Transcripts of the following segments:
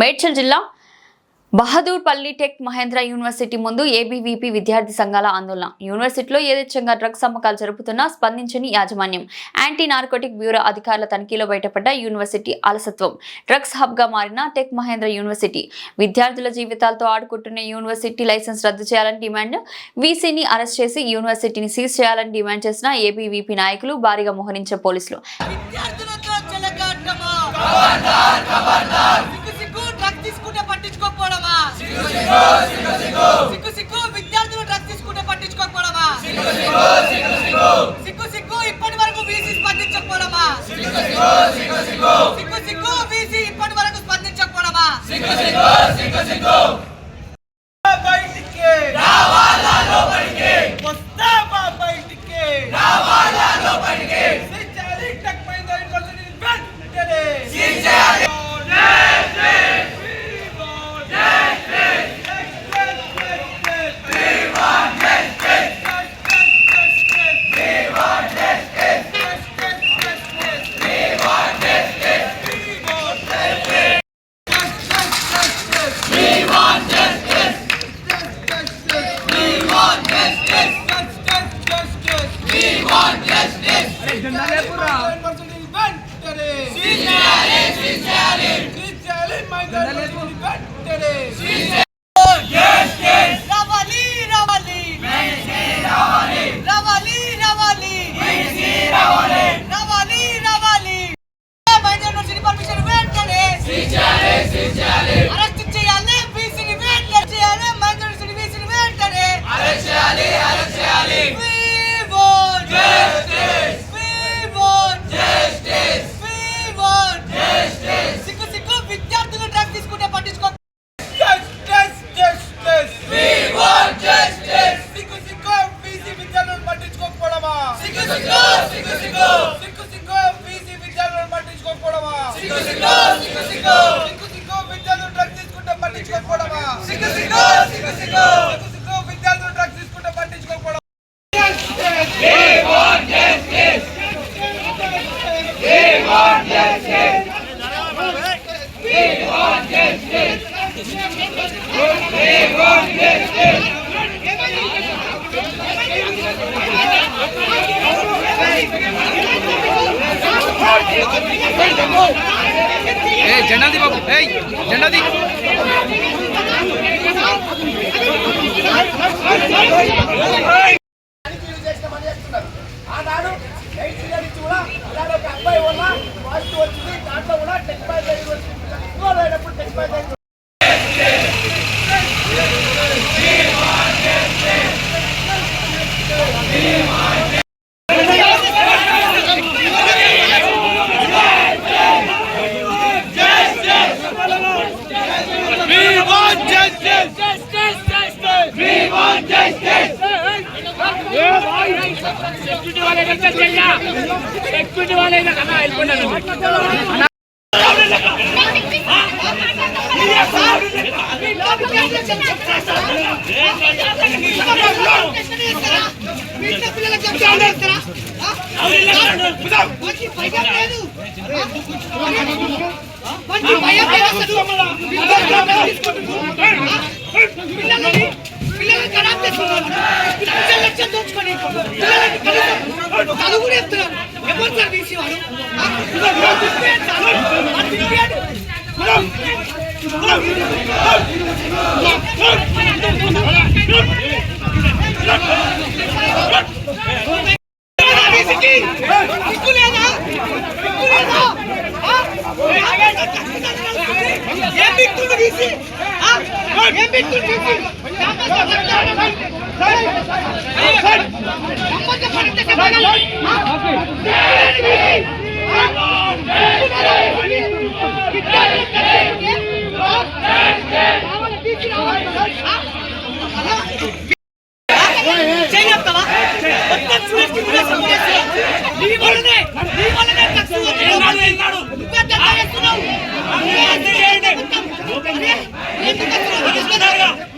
మేడ్చల్ జిల్లా Bahadurpally tech Mahindra university ముందు ఏబీవీపీ విద్యార్థి సంఘాల ఆందోళన. యూనివర్సిటీలో యథేచ్ఛంగా డ్రగ్స్ అమ్మకాలు జరుపుతున్నా స్పందించని యాజమాన్యం. యాంటీ నార్కోటిక్ బ్యూరో అధికారుల తనిఖీలో బయటపడ్డ యూనివర్సిటీ అలసత్వం. డ్రగ్స్ హబ్గా మారిన టెక్ మహేంద్ర యూనివర్సిటీ. విద్యార్థుల జీవితాలతో ఆడుకుంటున్న యూనివర్సిటీ లైసెన్స్ రద్దు చేయాలని డిమాండ్. వీసీని అరెస్ట్ చేసి యూనివర్సిటీని సీజ్ చేయాలని డిమాండ్ చేసిన ఏబీవీపీ నాయకులు భారీగా మోహరించే పోలీసులు. సిగ్గు సిగ్గు. విద్యార్థులు డ్రగ్ తీసుకుంటే పట్టించుకోకపోవడమా? సిగ్గు సిగ్గు. ఇప్పటి వరకు వీసీ స్పందించకపోవడమా? సిగ్గు సిగ్గు. వీసీ ఇప్పటి వరకు స్పందించకపోవడమా? She's ఏ జెండాది బాబు. ఏ జెండాది. తనిఖీలు ఆనాడు ఎయిట్ కూడా ఇలాంటి ఒక అబ్బాయి వల్ల సెక్యూరిటీ వాళ్ళే సెక్యూరిటీ వాళ్ళే కదా వెళ్ళిపోయినాను చదువు చెప్తున్నారు ఎవరు సార్ తీసి వాడు సిగ్గు ఎత్తున్నారు ఎవరు సార్ తీసేవారు ఏం బిక్కులు తీసి ఏం బిక్కులు తీసి అమ్మతో పడితే ఏంటి? ఎందుకు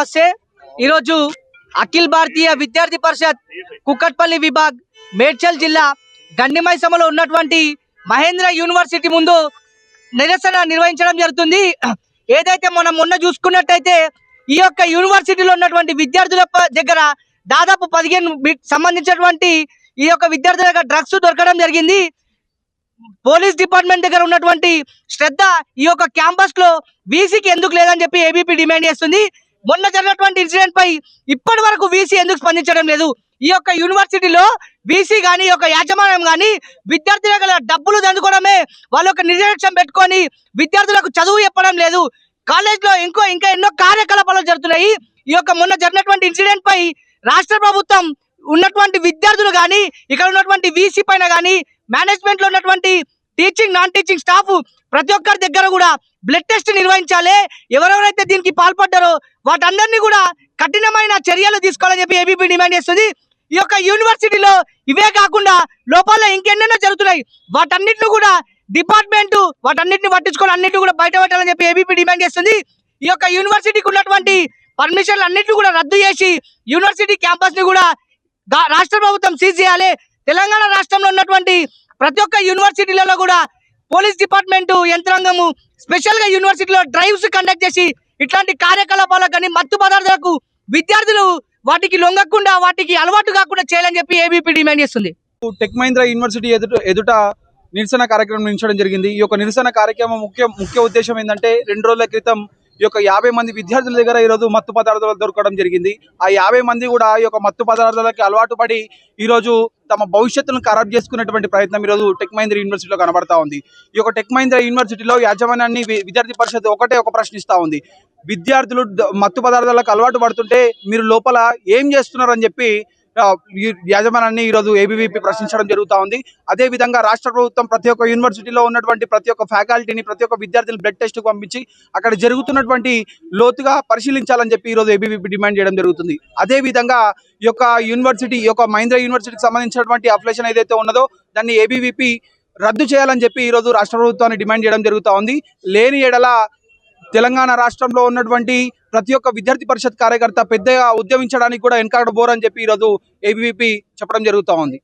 గురించి ఈరోజు అఖిల్ భారతీయ విద్యార్థి పరిషత్ కుక్కట్పల్లి విభాగ్ మేడ్చల్ జిల్లా గండిమైసమలో ఉన్నటువంటి మహేంద్ర యూనివర్సిటీ ముందు నిరసన నిర్వహించడం జరుగుతుంది. ఏదైతే మనం మొన్న చూసుకున్నట్టయితే ఈ యొక్క యూనివర్సిటీలో ఉన్నటువంటి విద్యార్థుల దగ్గర దాదాపు పదిహేను సంబంధించినటువంటి ఈ యొక్క విద్యార్థుల దగ్గర డ్రగ్స్ దొరకడం జరిగింది. పోలీస్ డిపార్ట్మెంట్ దగ్గర ఉన్నటువంటి శ్రద్ధ ఈ యొక్క క్యాంపస్లో వీసీకి ఎందుకు లేదని చెప్పి ఏబీపీ డిమాండ్ చేస్తుంది. మొన్న జరిగినటువంటి ఇన్సిడెంట్ పై ఇప్పటి వరకు వీసీ ఎందుకు స్పందించడం లేదు? ఈ యొక్క యూనివర్సిటీలో వీసీ గాని ఈ యొక్క యాజమాన్యం కానీ విద్యార్థుల గల డబ్బులు దండుకోవడమే వాళ్ళ యొక్క నిర్లక్ష్యం పెట్టుకొని విద్యార్థులకు చదువు చెప్పడం లేదు. కాలేజ్లో ఇంకో ఇంకా ఎన్నో కార్యకలాపాలు జరుగుతున్నాయి. ఈ యొక్క మొన్న జరిగినటువంటి ఇన్సిడెంట్ పై రాష్ట్ర ప్రభుత్వం ఉన్నటువంటి విద్యార్థులు కానీ ఇక్కడ ఉన్నటువంటి వీసీ పైన కానీ మేనేజ్మెంట్లో ఉన్నటువంటి టీచింగ్ నాన్ టీచింగ్ స్టాఫ్ ప్రతి ఒక్కరి దగ్గర కూడా బ్లడ్ టెస్ట్ నిర్వహించాలి. ఎవరెవరైతే దీనికి పాల్పడ్డారో వాటందరినీ కూడా కఠినమైన చర్యలు తీసుకోవాలని చెప్పి ఏబీపీ డిమాండ్ చేస్తుంది. ఈ యొక్క యూనివర్సిటీలో ఇవే కాకుండా లోపల ఇంకెన్నెన్నో జరుగుతున్నాయి. వాటన్నిటిని కూడా డిపార్ట్మెంట్ వాటన్నిటిని పట్టించుకొని అన్నింటిని కూడా బయట పెట్టాలని చెప్పి ఏబీపీ డిమాండ్ చేస్తుంది. ఈ యొక్క యూనివర్సిటీకి ఉన్నటువంటి పర్మిషన్లు అన్నింటిని కూడా రద్దు చేసి యూనివర్సిటీ క్యాంపస్ని కూడా రాష్ట్ర ప్రభుత్వం సీజ్ చేయాలి. తెలంగాణ రాష్ట్రంలో ఉన్నటువంటి ప్రతి ఒక్క యూనివర్సిటీలలో కూడా పోలీస్ డిపార్ట్మెంట్ యంత్రాంగము స్పెషల్గా యూనివర్సిటీలో డ్రైవ్స్ కండక్ట్ చేసి ఇట్లాంటి కార్యకలాపాలకు కానీ మత్తు పదార్థాలకు విద్యార్థులు వాటికి లొంగకుండా వాటికి అలవాటు కాకుండా చేయాలని చెప్పి ఏబీపీ డిమాండ్ చేస్తుంది. టెక్ మహీంద్రా యూనివర్సిటీ ఎదుట ఎదుట నిరసన కార్యక్రమం నిలిచడం జరిగింది. ఈ యొక్క నిరసన కార్యక్రమం ముఖ్య ముఖ్య ఉద్దేశం ఏంటంటే రెండు రోజుల క్రితం ఈ యొక్క యాభై మంది విద్యార్థుల దగ్గర ఈరోజు మత్తు పదార్థాలు దొరకడం జరిగింది. ఆ యాభై మంది కూడా ఈ యొక్క మత్తు పదార్థాలకి అలవాటు పడి ఈరోజు తమ భవిష్యత్తును ఖరాబ్ చేసుకునేటువంటి ప్రయత్నం ఈరోజు టెక్ మహీంద్రా యూనివర్సిటీలో కనబడతా ఉంది. ఈ యొక్క టెక్ మహీంద్రా యూనివర్సిటీలో యాజమాన్యాన్ని విద్యార్థి పరిషత్ ఒకటే ఒక ప్రశ్నిస్తూ ఉంది. విద్యార్థులు మత్తు పదార్థాలకు అలవాటు పడుతుంటే మీరు లోపల ఏం చేస్తున్నారని చెప్పి యాజమాన్యాన్ని ఈరోజు ఏబీవీపీ ప్రశ్నించడం జరుగుతా ఉంది. అదే విధంగా రాష్ట్ర ప్రభుత్వం ప్రతి ఒక్క యూనివర్సిటీలో ఉన్నటువంటి ప్రతి ఒక్క ఫ్యాకల్టీని ప్రతి ఒక్క విద్యార్థిని బ్లడ్ టెస్ట్ పంపించి అక్కడ జరుగుతున్నటువంటి లోతుగా పరిశీలించాలని చెప్పి ఈరోజు ఏబీవీపీ డిమాండ్ చేయడం జరుగుతుంది. అదే విధంగా ఈ యొక్క యూనివర్సిటీ ఈ యొక్క మహేంద్ర యూనివర్సిటీకి సంబంధించినటువంటి అప్లికేషన్ ఏదైతే ఉన్నదో దాన్ని ఏబీవీపీ రద్దు చేయాలని చెప్పి ఈరోజు రాష్ట్ర ప్రభుత్వాన్ని డిమాండ్ చేయడం జరుగుతూ ఉంది. లేని ఎడల తెలంగాణ రాష్ట్రంలో ఉన్నటువంటి ప్రతి ఒక్క విద్యార్థి పరిషత్ కార్యకర్త పెద్దగా ఉద్యమించడానికి కూడా వెనకాడబోరని చెప్పి ఈరోజు ఏబీవీపీ చెప్పడం జరుగుతూ ఉంది.